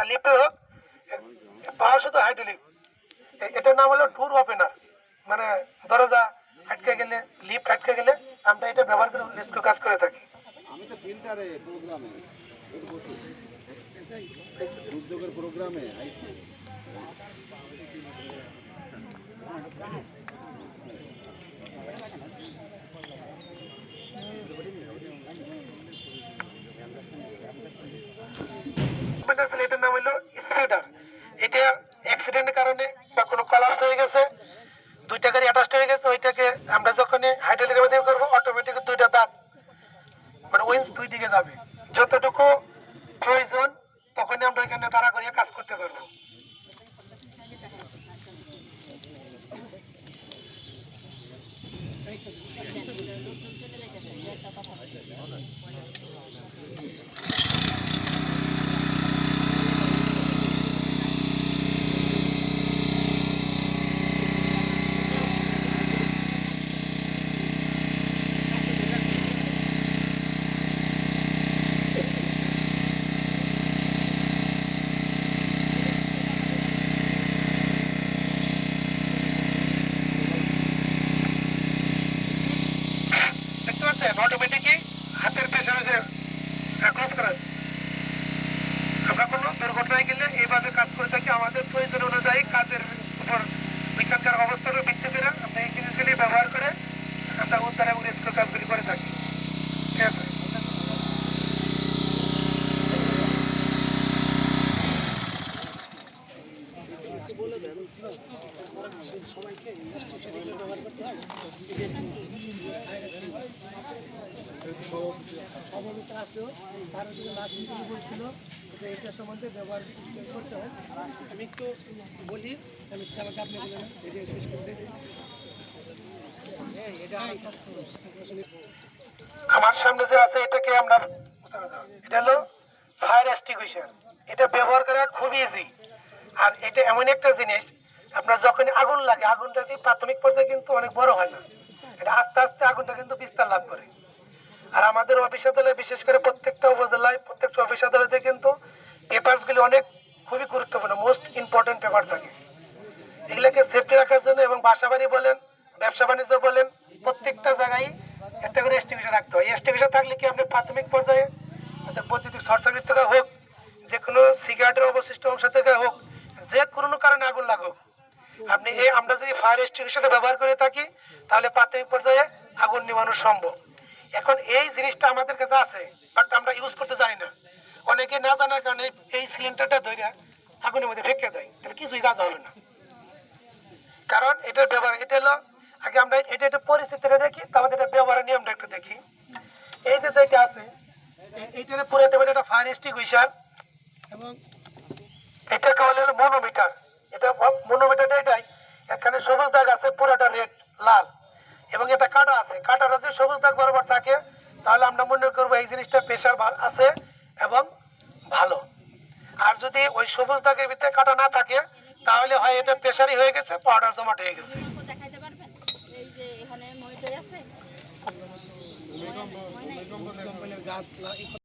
আর লিফটের হোক পাওয়ার শুধু হাইড্রোলিক এটার নাম হলো ট্যুর ওপেনার মানে দরজা আটকে গেলে লিফট আটকে গেলে আমরা এটা ব্যবহার করে রিস্ক কাজ করে থাকি। প্রোগ্রামে আইসি মানে আসলে এটার নাম হলো স্পিডার এটা অ্যাক্সিডেন্টের কারণে বা কোনো কলাপস হয়ে গেছে, দুইটা গাড়ি অ্যাটাচড হয়ে গেছে, ওইটাকে আমরা যখন হাইড্রোলিকের মাধ্যমে করব অটোমেটিক দুইটা দাঁত মানে উইন্স দুই দিকে যাবে। যতটুকু প্রয়োজন, তখনই আমরা এখানে দাঁড়া করিয়ে কাজ করতে পারব। দেখতে পাচ্ছেন অটোমেটিকই হাতের পেছনে যে ক্লোজ করা। আমরা কোনো দুর্ঘটনায় গেলে এইভাবে কাজ করে থাকি। আমাদের প্রয়োজন অনুযায়ী কাজের উপর ওইখানকার অবস্থার ভিত্তি করে আমরা এই জিনিসগুলি ব্যবহার করে আমরা উদ্ধার এবং রেস্কিউ কাজগুলি করে থাকি ঠিক আছে আছে লাস্ট বলছিল যে এটা সম্বন্ধে ব্যবহার করতে হয় আমি একটু বলি আমি এই শেষ করতে আমার সামনে যে আছে এটাকে আমরা এটা হলো ফায়ার এক্সটিংগুইশার এটা ব্যবহার করা খুব ইজি আর এটা এমন একটা জিনিস আপনার যখন আগুন লাগে, আগুনটা কি প্রাথমিক পর্যায়ে কিন্তু অনেক বড় হয় না? এটা আস্তে আস্তে আগুনটা কিন্তু বিস্তার লাভ করে। আর আমাদের অফিস আদালতে বিশেষ করে প্রত্যেকটা উপজেলায়, প্রত্যেকটা অফিস আদালতে কিন্তু পেপারসগুলি অনেক খুবই গুরুত্বপূর্ণ মোস্ট ইম্পর্টেন্ট পেপার থাকে। এগুলোকে সেফটি রাখার জন্য এবং বাসা বাড়ি বলেন, ব্যবসা বাণিজ্য বলেন, প্রত্যেকটা জায়গায় একটা করে এস্টিগেশন রাখতে হয়। এস্টিগেশন থাকলে কি আপনি প্রাথমিক পর্যায়ে বৈদ্যুতিক শর্ট থেকে হোক যে কোনো সিগারেটের অবশিষ্ট অংশ থেকে হোক, যে কোনো কারণে আগুন লাগুক আপনি এই আমরা যদি ফায়ার এক্সটিংগুইশারটা ব্যবহার করে থাকি, তাহলে প্রাথমিক পর্যায়ে আগুন নিবানো সম্ভব। এখন এই জিনিসটা আমাদের কাছে আছে বাট আমরা ইউজ করতে জানি না। অনেকে না জানার কারণে এই সিলিন্ডারটা ধরে আগুনের মধ্যে ফেঁকে দেয়। তাহলে কিছুই কাজ হবে না। কারণ এটার ব্যবহার, এটা হলো, আগে আমরা এটা একটা পরিস্থিতিটা দেখি, তারপর এটা ব্যবহারের নিয়মটা একটু দেখি। এই যে যেটা আছে এইটার পুরো একটা ফায়ার এক্সটিংগুইশার এবং এটাকে বলে হলো মনোমিটার এটা মনোমিটারটা এটাই এখানে সবুজ দাগ আছে পুরোটা রেড লাল এবং এটা কাটা আছে কাটার আছে সবুজ দাগ বরাবর থাকে তাহলে আমরা মনে করব এই জিনিসটা প্রেশার আছে এবং ভালো আর যদি ওই সবুজ দাগের ভিতরে কাটা না থাকে তাহলে হয় এটা প্রেশারই হয়ে গেছে পাউডার জমাট হয়ে গেছে আমাকে দেখাইতে পারবেন এই যে এখানে আছে